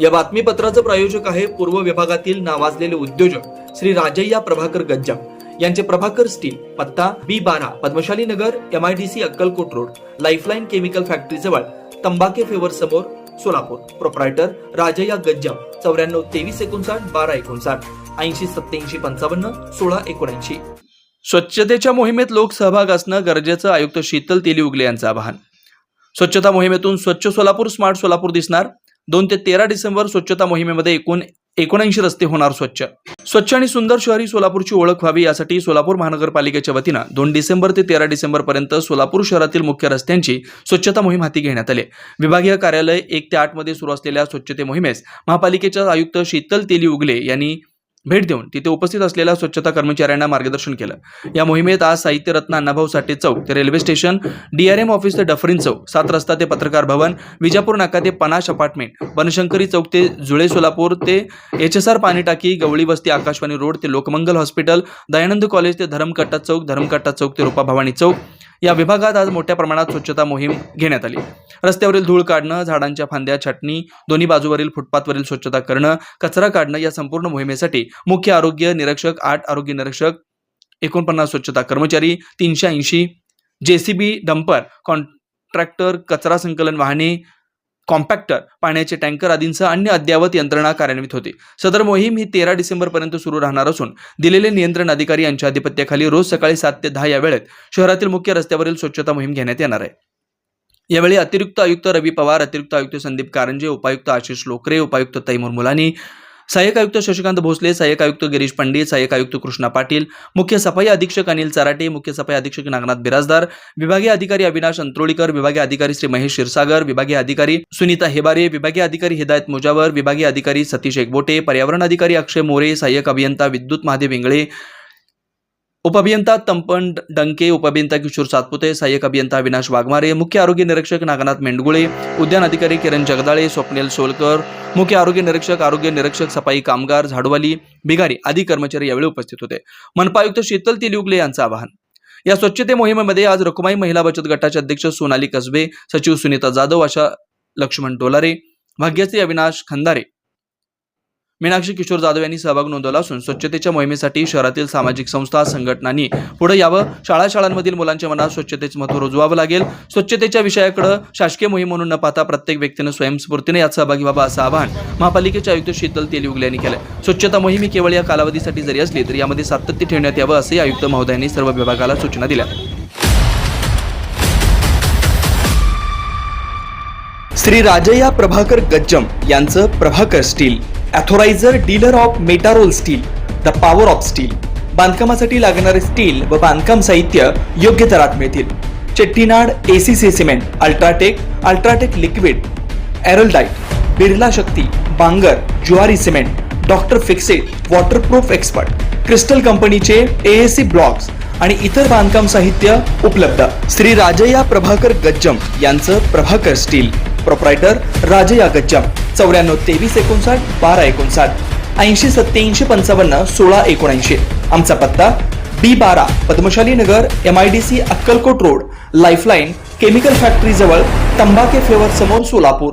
या बातमीपत्राचं प्रायोजक आहे पूर्व विभागातील नावाजलेले उद्योजक श्री राजय्या प्रभाकर गज्जाम. यांचे प्रभाकर स्टील पत्ता बी बारा Padmashali Nagar M I D C Akkalkot road lifeline chemical factory जवळ तंबाके फेवर समोर सोलापूर. प्रोप्रायटर राजय्या गज्जा चौऱ्याण्णव तेवीस एकोणसाठ बारा एकोणसाठ ऐंशी सत्याऐंशी पंचावन्न सोळा एकोणऐंशी. स्वच्छतेच्या मोहिमेत लोक सहभाग असणं गरजेचं आयुक्त शीतल तेली उगले यांचं आवाहन. स्वच्छता मोहिमेतून स्वच्छ सोलापूर स्मार्ट सोलापूर दिसणार. दोन ते तेरा डिसेंबर स्वच्छता मोहिमेमध्ये एकूण एकोणऐंशी रस्ते होणार स्वच्छ. स्वच्छ आणि सुंदर शहरी सोलापूरची ओळख व्हावी यासाठी सोलापूर महानगरपालिकेच्या वतीनं दोन डिसेंबर ते तेरा डिसेंबर पर्यंत सोलापूर शहरातील मुख्य रस्त्यांची स्वच्छता मोहीम हाती घेण्यात आली विभागीय कार्यालय एक ते आठमध्ये सुरू असलेल्या स्वच्छते मोहिमेस महापालिकेच्या आयुक्त शीतल तेली उगले यांनी भेट देऊन तिथे उपस्थित असलेल्या स्वच्छता कर्मचाऱ्यांना मार्गदर्शन केलं. या मोहिमेत आज साहित्य रत्न अण्णाभाऊ साठे चौक ते रेल्वे स्टेशन डीआरएम ऑफिस ते डफरीन चौक सात रस्ता ते पत्रकार भवन विजापूर नाका ते पनाश अपार्टमेंट बनशंकरी चौक ते जुळे सोलापूर ते एच एस आर पाणी टाकी गवळी वस्ती आकाशवाणी रोड ते लोकमंगल हॉस्पिटल दयानंद कॉलेज ते धरमकट्टा चौक धरमकट्टा चौक ते रुपा भवानी चौक या विभागात आज मोठ्या प्रमाणात स्वच्छता मोहीम घेण्यात आली. रस्त्यावरील धूळ काढणं झाडांच्या फांद्या छाटणी दोन्ही बाजूवरील फुटपाथवरील स्वच्छता करणं कचरा काढणं या संपूर्ण मोहिमेसाठी मुख्य आरोग्य निरीक्षक आठ आरोग्य निरीक्षक एकोणपन्नास स्वच्छता कर्मचारी तीनशे ऐंशी जेसीबी डंपर कॉन्ट्रॅक्टर कचरा संकलन वाहने कॉम्पॅक्टर पाण्याचे टँकर आदींसह अन्य अद्ययावत यंत्रणा कार्यान्वित होती. सदर मोहीम ही तेरा डिसेंबरपर्यंत सुरू राहणार असून दिलेले नियंत्रण अधिकारी यांच्या अधिपत्याखाली रोज सकाळी सात ते दहा या वेळेत शहरातील मुख्य रस्त्यावरील स्वच्छता मोहीम घेण्यात येणार आहे. यावेळी अतिरिक्त आयुक्त रवी पवार अतिरिक्त आयुक्त संदीप कारंजे उपायुक्त आशिष लोकरे उपायुक्त तैमूर मुलानी सहाय्यक आयुक्त शशिकांत भोसले सहाय्यक आयुक्त गिरीश पंडित सहाय्यक आयुक्त कृष्णा पाटील मुख्य सफाई अधीक्षक अनिल चराटे मुख्य सफाई अधीक्षक नागनाथ बिराजदार विभागीय अधिकारी अविनाश अंत्रोळीकर विभागीय अधिकारी श्री महेश क्षीरसागर विभागीय अधिकारी सुनीता हेबारे विभागीय अधिकारी हिदायत मुजावर विभागीय अधिकारी सतीश एकबोटे पर्यावरण अधिकारी अक्षय मोरे सहाय्यक अभियंता विद्युत महादेव इंगळे उपअभियंता तंपन डंके उपअभियंता किशोर सातपुते सहाय्यक अभियंता अविनाश वाघमारे मुख्य आरोग्य निरीक्षक नागनाथ मेंडगुळे उद्यान अधिकारी किरण जगदाळे स्वप्नील सोलकर मुख्य आरोग्य निरीक्षक आरोग्य निरीक्षक सफाई कामगार झाडवाली बिगारी आदी कर्मचारी यावेळी उपस्थित होते. मनपायुक्त शीतल तिलिउगले यांचं आवाहन. या स्वच्छते मोहिमेमध्ये आज रकुमाई महिला बचत गटाचे अध्यक्ष सोनाली कसबे सचिव सुनीता जाधव आशा लक्ष्मण डोलारे भाग्यश्री अविनाश खंदारे मीनाक्षी किशोर जाधव यांनी सहभाग नोंदवला असून स्वच्छतेच्या मोहिमेसाठी शहरातील सामाजिक संस्था संघटनांनी पुढे यावं. शाळा शाळांमधील मुलांच्या मनात स्वच्छतेचं महत्त्व रुजवावं लागेल. स्वच्छतेच्या विषयाकडे शासकीय मोहीम म्हणून न पाहता प्रत्येक व्यक्तीनं स्वयंस्फूर्तीने यात सहभागी व्हावा असं आवाहन महापालिकेचे आयुक्त शीतल तेलिउगले यांनी केलं स्वच्छता मोहीम ही केवळ या कालावधीसाठी जरी असली तरी यामध्ये सातत्य ठेवण्यात यावं असंही आयुक्त महोदयांनी सर्व विभागाला सूचना दिल्या. श्री राजया प्रभाकर गज्जम यांचं Prabhakar steel. Authoriser dealer of Metarol steel the power of steel बांधकामासाठी लागणारे स्टील व बांधकाम साहित्य योग्य दरात मिळतील. Chettinad ACC cement UltraTech UltraTech liquid araldite Birla Shakti Bangar Jwari cement doctor fixit waterproof expert crystal कंपनीचे एएससी ब्लॉक्स आणि इतर बांधकाम साहित्य उपलब्ध. श्री राजया प्रभाकर गज्जम यांचं प्रभाकर स्टील प्रोप्रायटर राजया गज्जम. चौऱ्याण्णव तेवीस एकोणसाठ बारा एकोणसाठ. ऐंशी सत्याऐंशी पंचावन्न सोळा एकोणऐंशी. आमचा पत्ता बी बारा Padmashali Nagar M I D C Akkalkot road lifeline chemical factory जवळ तंबाके फ्लेवर समोर सोलापूर.